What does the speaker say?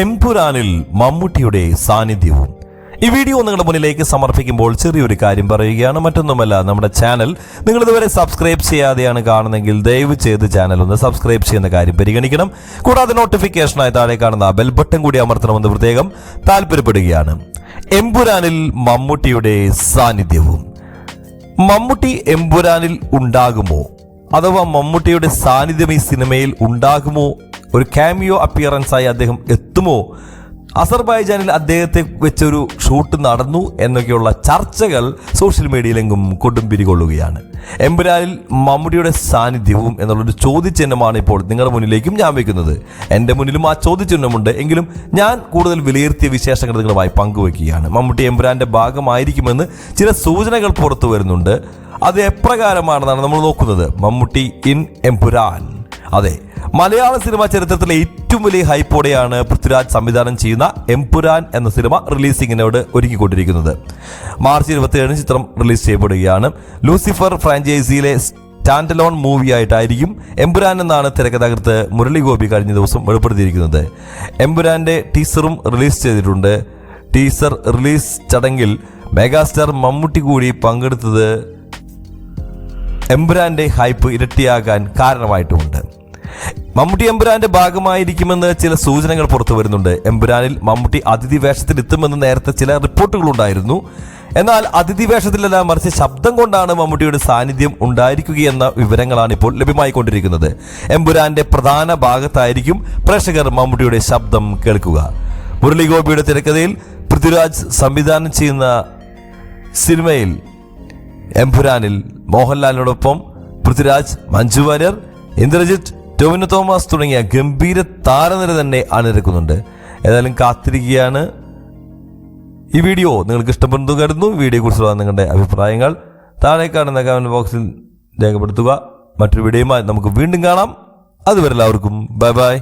എംപുരാനിൽ മമ്മൂട്ടിയുടെ സാന്നിധ്യവും. ഈ വീഡിയോ നിങ്ങളുടെ മുന്നിലേക്ക് സമർപ്പിക്കുമ്പോൾ ചെറിയൊരു കാര്യം പറയുകയാണ്. മറ്റൊന്നുമല്ല നമ്മുടെ ചാനൽ നിങ്ങൾ ഇതുവരെ സബ്സ്ക്രൈബ് ചെയ്യാതെയാണ് കാണുന്നതെങ്കിൽ ദയവ് ചെയ്ത് ചാനൽ ഒന്ന് സബ്സ്ക്രൈബ് ചെയ്യുന്ന കാര്യം പരിഗണിക്കണം. കൂടാതെ നോട്ടിഫിക്കേഷനായി താഴെ കാണുന്ന ബെൽ ബട്ടൺ കൂടി അമർത്തണമെന്ന് പ്രത്യേകം താല്പര്യപ്പെടുകയാണ്. എംപുരാനിൽ മമ്മൂട്ടിയുടെ സാന്നിധ്യവും. മമ്മൂട്ടി എംപുരാനിൽ ഉണ്ടാകുമോ? അഥവാ മമ്മൂട്ടിയുടെ സാന്നിധ്യം ഈ സിനിമയിൽ ഉണ്ടാകുമോ? ഒരു ക്യാമിയോ അപ്പിയറൻസായി അദ്ദേഹം എത്തുമോ? അസർബൈജാനിൽ അദ്ദേഹത്തെ വെച്ചൊരു ഷൂട്ട് നടന്നു എന്നൊക്കെയുള്ള ചർച്ചകൾ സോഷ്യൽ മീഡിയയിലെങ്കും കൊടുമ്പിരി കൊള്ളുകയാണ് എമ്പുരാനിൽ മമ്മൂടിയുടെ സാന്നിധ്യവും എന്നുള്ളൊരു ചോദ്യചിഹ്നമാണ് ഇപ്പോൾ നിങ്ങളുടെ മുന്നിലേക്കും ഞാൻ വെക്കുന്നത്. എന്റെ മുന്നിലും ആ ചോദ്യചിഹ്നമുണ്ട്. എങ്കിലും ഞാൻ കൂടുതൽ വിലയിരുത്തിയ വിശേഷങ്ങൾ നിങ്ങളുമായി പങ്കുവയ്ക്കുകയാണ്. മമ്മൂട്ടി എമ്പുരാന്റെ ഭാഗമായിരിക്കുമെന്ന് ചില സൂചനകൾ പുറത്തു വരുന്നുണ്ട്. അത് എപ്രകാരമാണെന്നാണ് നമ്മൾ നോക്കുന്നത്? മമ്മൂട്ടി ഇൻ എംപുരാൻ അതെ മലയാള സിനിമ ചരിത്രത്തിലെ ഏറ്റവും വലിയ ഹൈപ്പോടെയാണ് പൃഥ്വിരാജ് സംവിധാനം ചെയ്യുന്ന എംപുരാൻ എന്ന സിനിമ റിലീസിങ്ങിനോട് ഒരുക്കിക്കൊണ്ടിരിക്കുന്നത്. മാർച്ച് ഇരുപത്തിയേഴിന് ചിത്രം റിലീസ് ചെയ്യപ്പെടുകയാണ്. ലൂസിഫർ ഫ്രാഞ്ചൈസിയിലെ സ്റ്റാൻഡ് ലോൺ മൂവിയായിട്ടായിരിക്കും എംപുരാൻ എന്നാണ് തിരക്കഥാകൃത്ത് മുരളി ഗോപി കഴിഞ്ഞ ദിവസം വെളിപ്പെടുത്തിയിരിക്കുന്നത്. എംപുരാന്റെ ടീസറും റിലീസ് ചെയ്തിട്ടുണ്ട്. ടീസർ റിലീസ് ചടങ്ങിൽ മെഗാസ്റ്റാർ മമ്മൂട്ടി കൂടി പങ്കെടുത്തത് എംപുരാന്റെ ഹൈപ്പ് ഇരട്ടിയാകാൻ കാരണമായിട്ടുമുണ്ട് മമ്മൂട്ടി എമ്പുരാന്റെ ഭാഗമായിരിക്കുമെന്ന് ചില സൂചനകൾ പുറത്തു വരുന്നുണ്ട്. എമ്പുരാനിൽ മമ്മൂട്ടി അതിഥി വേഷത്തിൽ എത്തുമെന്ന് നേരത്തെ ചില റിപ്പോർട്ടുകൾ ഉണ്ടായിരുന്നു എന്നാൽ അതിഥി വേഷത്തിലല്ല മറിച്ച് ശബ്ദം കൊണ്ടാണ് മമ്മൂട്ടിയുടെ സാന്നിധ്യം ഉണ്ടായിരിക്കുകയെന്ന വിവരങ്ങളാണ് ഇപ്പോൾ ലഭ്യമായിക്കൊണ്ടിരിക്കുന്നത്. എമ്പുരാന്റെ പ്രധാന ഭാഗത്തായിരിക്കും പ്രേക്ഷകർ മമ്മൂട്ടിയുടെ ശബ്ദം കേൾക്കുക. മുരളി ഗോപിയുടെ തിരക്കഥയിൽ പൃഥ്വിരാജ് സംവിധാനം ചെയ്യുന്ന സിനിമയിൽ എംപുരാനിൽ മോഹൻലാലിനോടൊപ്പം പൃഥ്വിരാജ് മഞ്ജു വാര്യർ ഇന്ദ്രജിത്ത് ടോവിനോ തോമസ് തുടങ്ങിയ ഗംഭീര താരനിര തന്നെ അണിനിരക്കുന്നുണ്ട്. ഏതായാലും കാത്തിരിക്കുകയാണ്. ഈ വീഡിയോ നിങ്ങൾക്ക് ഇഷ്ടപ്പെടുന്നു കരുതുന്നു. വീഡിയോ കുറിച്ചുള്ള നിങ്ങളുടെ അഭിപ്രായങ്ങൾ താഴെ കാണുന്ന കമന്റ് ബോക്സിൽ രേഖപ്പെടുത്തുക. മറ്റൊരു വീഡിയോയുമായി നമുക്ക് വീണ്ടും കാണാം. അതുവരെ എല്ലാവർക്കും ബൈ ബൈ